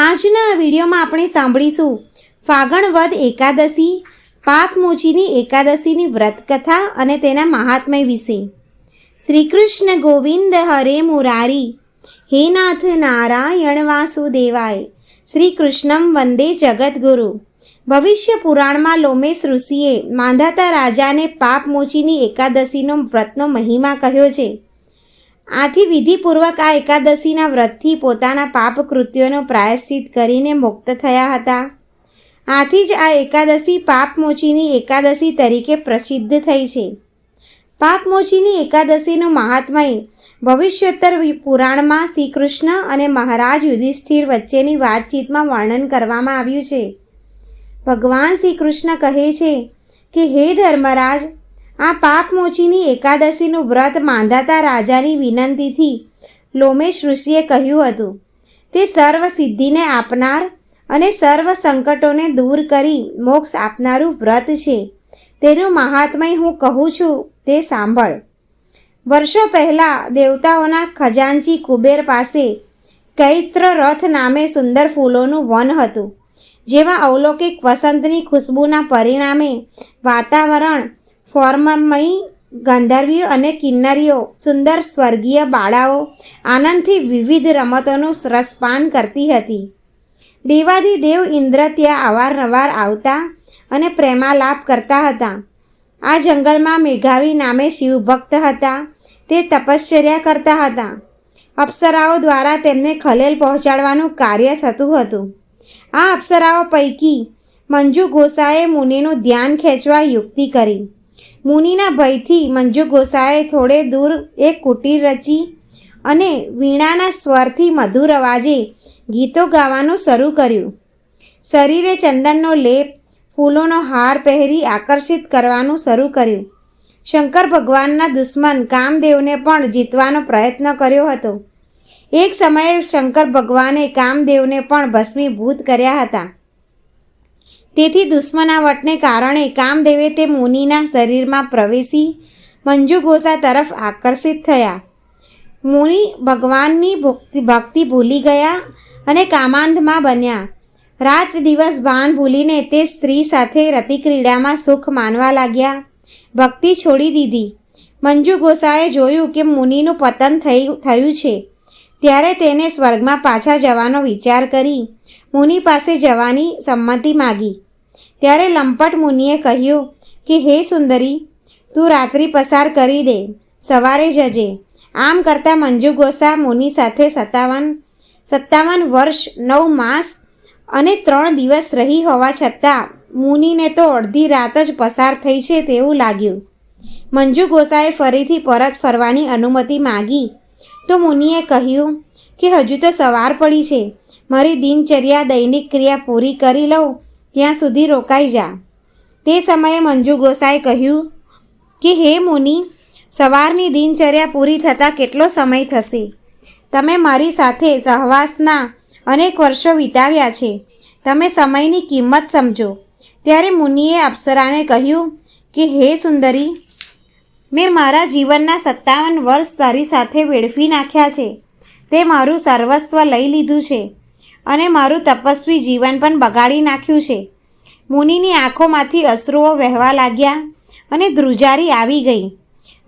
આજના વિડીયોમાં આપણે સાંભળીશું ફાગણ વદ એકાદશી પાપમોચીની એકાદશીની વ્રત કથા અને તેના મહાત્મય વિશે. શ્રી કૃષ્ણ ગોવિંદ હરે મુરારી, હે નાથ નારાયણ વાસુદેવાય શ્રી કૃષ્ણમ વંદે જગદગુરુ. ભવિષ્ય પુરાણમાં લોમેશ ઋષિએ માંધાતા રાજાને પાપમોચીની એકાદશીનો વ્રતનો મહિમા કહ્યો છે. આથી વિધિપૂર્વક આ એકાદશીના વ્રતથી પોતાના પાપ કૃત્યોનો પ્રાયશ્ચિત કરીને મુક્ત થયા હતા. આથી જ આ એકાદશી પાપમોચીની એકાદશી તરીકે પ્રસિદ્ધ થઈ છે. પાપમોચીની એકાદશીનું મહાત્મય ભવિષ્યોત્તર પુરાણમાં શ્રી કૃષ્ણ અને મહારાજ યુધિષ્ઠિર વચ્ચેની વાતચીતમાં વર્ણન કરવામાં આવ્યું છે. ભગવાન શ્રી કૃષ્ણ કહે છે કે, હે ધર્મરાજ આ પાપમોચીની એકાદશીનું વ્રત માંધાતા રાજાની વિનંતીથી લોમેશ ઋષિએ કહ્યું હતું, તે સર્વ સિદ્ધિને આપનાર અને સર્વ સંકટોને દૂર કરી મોક્ષ આપનારું વ્રત છે. તેનું મહાત્મય હું કહું છું, તે સાંભળ. વર્ષો પહેલાં દેવતાઓના ખજાનચી કુબેર પાસે કૈત્ર રથ નામે સુંદર ફૂલોનું વન હતું, જેમાં અવલૌકિક વસંતની ખુશ્બુના પરિણામે વાતાવરણ ફોર્મમય ગંધર્વીઓ અને કિન્નરીઓ, સુંદર સ્વર્ગીય બાળાઓ, આનંદથી વિવિધ રમતોનું રસપાન કરતી હતી. દેવાદી દેવ ઇન્દ્ર ત્યાં અવારનવાર આવતા અને પ્રેમાલાપ કરતા હતા. આ જંગલમાં મેઘાવી નામે શિવભક્ત હતા. તે તપશ્ચર્યા કરતા હતા. અપ્સરાઓ દ્વારા તેમને ખલેલ પહોંચાડવાનું કાર્ય થતું હતું. આ અપ્સરાઓ પૈકી મંજુ ગોસાએ મુનિનું ધ્યાન ખેંચવા યુક્તિ કરી. મુનિના ભયથી મંજુ ગોસાએ થોડે દૂર એક કુટીર રચી અને વીણાના સ્વરથી મધુર અવાજે ગીતો ગાવાનું શરૂ કર્યું. શરીરે ચંદનનો લેપ, ફૂલોનો હાર પહેરી આકર્ષિત કરવાનું શરૂ કર્યું. શંકર ભગવાનના દુશ્મન કામદેવને પણ જીતવાનો પ્રયત્ન કર્યો હતો. એક સમયે શંકર ભગવાને કામદેવને પણ ભસ્મીભૂત કર્યા હતા. તેથી દુશ્મનાવટને કારણે કામદેવે તે મુનિના શરીરમાં પ્રવેશી મંજુ ઘોષા તરફ આકર્ષિત થયા. મુનિ ભગવાનની ભક્તિ ભૂલી ગયા અને કામાંધમાં બન્યા. રાત દિવસ ભાન ભૂલીને તે સ્ત્રી સાથે રતિક્રીડામાં સુખ માનવા લાગ્યા. ભક્તિ છોડી દીધી. મંજુ ગોસાએ જોયું કે મુનિનું પતન થઈ, થયું છે. ત્યારે તેને સ્વર્ગમાં પાછા જવાનો વિચાર કરી મુનિ પાસે જવાની સંમતિ માગી. ત્યારે લંપટ મુનિએ કહ્યું કે, હે સુંદરી, તું રાત્રિ પસાર કરી દે, સવારે જજે. આમ કરતાં મંજુ ગોસા મુનિ સાથે સત્તાવન સત્તાવન વર્ષ, નવ માસ અને ત્રણ દિવસ રહી હોવા છતાં મુનિને તો અડધી રાત જ પસાર થઈ છે તેવું લાગ્યું. મંજુ ગોસાએ ફરીથી પરત ફરવાની અનુમતિ માગી. તો મુનિએ કહ્યું કે હજુ તો સવાર પડી છે. મારી દિનચર્યા દૈનિક ક્રિયા પૂરી કરી લઉં, ત્યાં સુધી રોકાઈ જા. તે સમયે મંજુ ગોસાએ કહ્યું કે, હે મુનિ, સવારની દિનચર્યા પૂરી થતાં કેટલો સમય થશે? તમે મારી સાથે સહવાસના અનેક વર્ષો વિતાવ્યા છે. તમે સમયની કિંમત સમજો. ત્યારે મુનિએ અપ્સરાને કહ્યું કે, હે સુંદરી મેં મારા જીવનના સત્તાવન વર્ષ તારી સાથે વેડફી નાખ્યા છે. તે મારું સર્વસ્વ લઈ લીધું છે અને મારું તપસ્વી જીવન પણ બગાડી નાખ્યું છે. મુનિની આંખોમાંથી અશ્રુઓ વહેવા લાગ્યા અને ધ્રુજારી આવી ગઈ.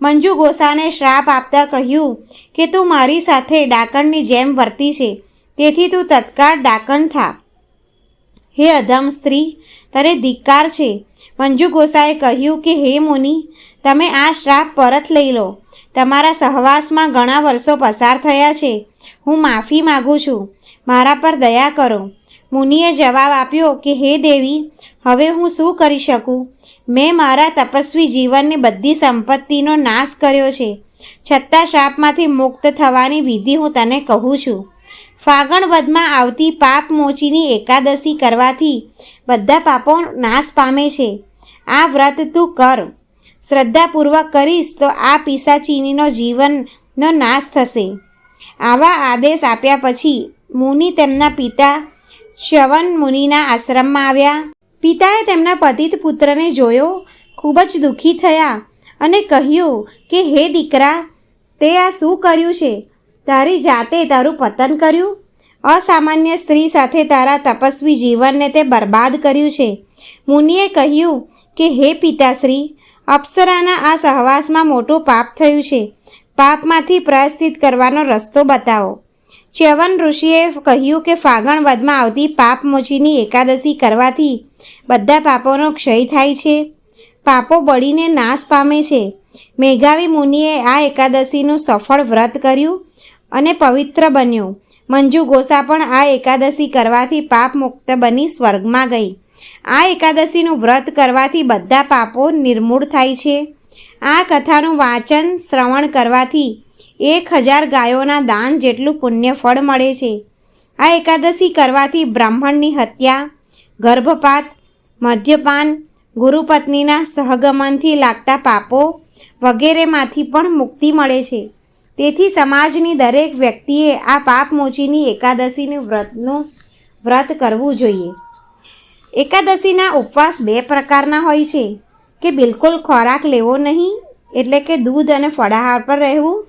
મંજુ ગોસાને શ્રાપ આપતા કહ્યું કે તું મારી સાથે ડાકણની જેમ વર્તી છે. તેથી તું તત્કાળ ડાકણ થા. હે અધમ સ્ત્રી, તને ધિક્કાર છે. મંજુ ગોસાએ કહ્યું કે હે મુનિ તમે આ શ્રાપ પરત લઈ લો. તમારા સહવાસમાં ઘણા વર્ષો પસાર થયા છે. હું માફી માગું છું. મારા પર દયા કરો. મુનિએ જવાબ આપ્યો કે, હે દેવી, હવે હું શું કરી શકું? મેં મારા તપસ્વી જીવનની બધી સંપત્તિનો નાશ કર્યો છે. છતાં શાપમાંથી મુક્ત થવાની વિધિ હું તને કહું છું. ફાગણ વધમાં આવતી પાપ મોચીની એકાદશી કરવાથી બધા પાપો નાશ પામે છે. આ વ્રત તું કર. શ્રદ્ધાપૂર્વક કરીશ તો આ પિસાચીનીનો જીવનનો નાશ થશે. આવા આદેશ આપ્યા પછી મુનિ તેમના પિતા શ્યવન મુનિના આશ્રમમાં આવ્યા. પિતાએ તેમના પતિત પુત્રને જોયો, ખૂબ જ દુઃખી થયા અને કહ્યું કે, હે દીકરા, તે આ શું કર્યું છે? તારી જાતે તારું પતન કર્યું? અસામાન્ય સ્ત્રી સાથે તારા તપસ્વી જીવનને તે બરબાદ કર્યું છે. મુનિએ કહ્યું કે, હે પિતાશ્રી અપ્સરાના આ સહવાસમાં મોટું પાપ થયું છે. પાપમાંથી પ્રાયશ્ચિત કરવાનો રસ્તો બતાવો. ચ્યવન ઋષિએ કહ્યું કે ફાગણ વધમાં આવતી પાપમોચીની એકાદશી કરવાથી બધા પાપોનો ક્ષય થાય છે. પાપો બળીને નાશ પામે છે. મેઘાવી મુનિએ આ એકાદશીનું સફળ વ્રત કર્યું અને પવિત્ર બન્યું. મંજુ ગોસા પણ આ એકાદશી કરવાથી પાપ મુક્ત બની સ્વર્ગમાં ગઈ. આ એકાદશીનું વ્રત કરવાથી બધા પાપો નિર્મૂળ થાય છે. આ કથાનું વાંચન, શ્રવણ કરવાથી એક હજાર ગાયોના દાન જેટલું પુણ્ય ફળ મળે છે. આ એકાદશી કરવાથી બ્રાહ્મણની હત્યા, ગર્ભપાત, મદ્યપાન, ગુરુપત્નીના સહગમનથી લાગતા પાપો વગેરેમાંથી પણ મુક્તિ મળે છે. તેથી સમાજની દરેક વ્યક્તિએ આ પાપમોચીની એકાદશીનું વ્રતનું વ્રત કરવું જોઈએ. એકાદશીના ઉપવાસ બે પ્રકારના હોય છે, કે બિલકુલ ખોરાક લેવો નહીં, એટલે કે દૂધ અને ફળાહાર પર રહેવું.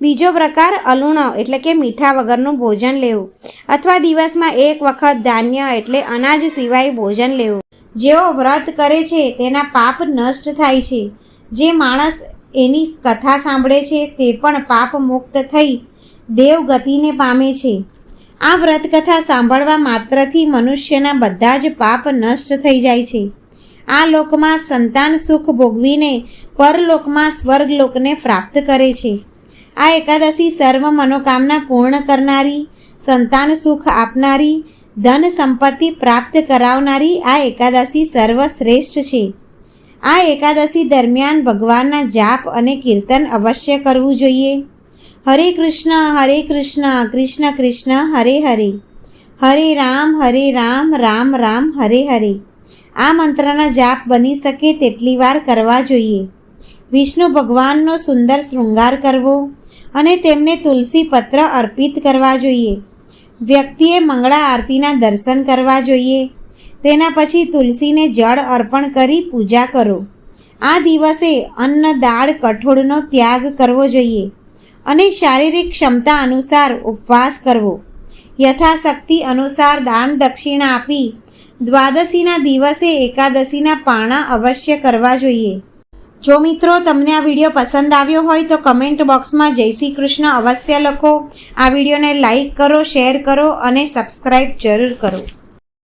બીજો પ્રકાર અલુણ, એટલે કે મીઠા વગરનું ભોજન લેવું. અથવા દિવસમાં એક વખત ધાન્ય એટલે અનાજ સિવાય ભોજન લેવું. જેઓ વ્રત કરે છે, તેના પાપ નષ્ટ થાય છે. જે માણસ એની કથા સાંભળે છે, તે પણ પાપ મુક્ત થઈ દેવ ગતિને પામે છે. આ વ્રતકથા સાંભળવા માત્રથી મનુષ્યના બધા જ પાપ નષ્ટ થઈ જાય છે. આ લોકમાં સંતાન સુખ ભોગવીને પરલોકમાં સ્વર્ગલોકને પ્રાપ્ત કરે છે. આ એકાદશી સર્વ મનોકામના પૂર્ણ કરનારી, સંતાન સુખ આપનારી, ધન સંપત્તિ પ્રાપ્ત કરાવનારી આ એકાદશી સર્વશ્રેષ્ઠ છે. આ એકાદશી દરમિયાન ભગવાનના જાપ અને કીર્તન અવશ્ય કરવું જોઈએ. હરે કૃષ્ણ હરે કૃષ્ણ કૃષ્ણ કૃષ્ણ હરે હરે હરે રામ હરે રામ રામ રામ હરે હરે આ મંત્રના જાપ બની શકે તેટલી વાર કરવા જોઈએ. વિષ્ણુ ભગવાનનો સુંદર શૃંગાર કરવો અને તેમને તુલસી પત્ર અર્પિત કરવા જોઈએ. વ્યક્તિએ મંગળા આરતીના દર્શન કરવા જોઈએ. તેના પછી તુલસીને જળ અર્પણ કરી પૂજા કરો. આ દિવસે અન્ન દાળ કઠોળનો ત્યાગ કરવો જોઈએ. અને શારીરિક ક્ષમતા અનુસાર ઉપવાસ કરવો. યથાશક્તિ અનુસાર દાન દક્ષિણા આપી દ્વાદશીના દિવસે એકાદશીના પાણા અવશ્ય કરવા જોઈએ. જો મિત્રો તમને આ વીડિયો પસંદ આવ્યો હોય તો કમેન્ટ બોક્સમાં જય શ્રી કૃષ્ણ અવશ્ય લખો. આ વિડીયોને લાઈક કરો, શેર કરો અને સબસ્ક્રાઈબ જરૂર કરો.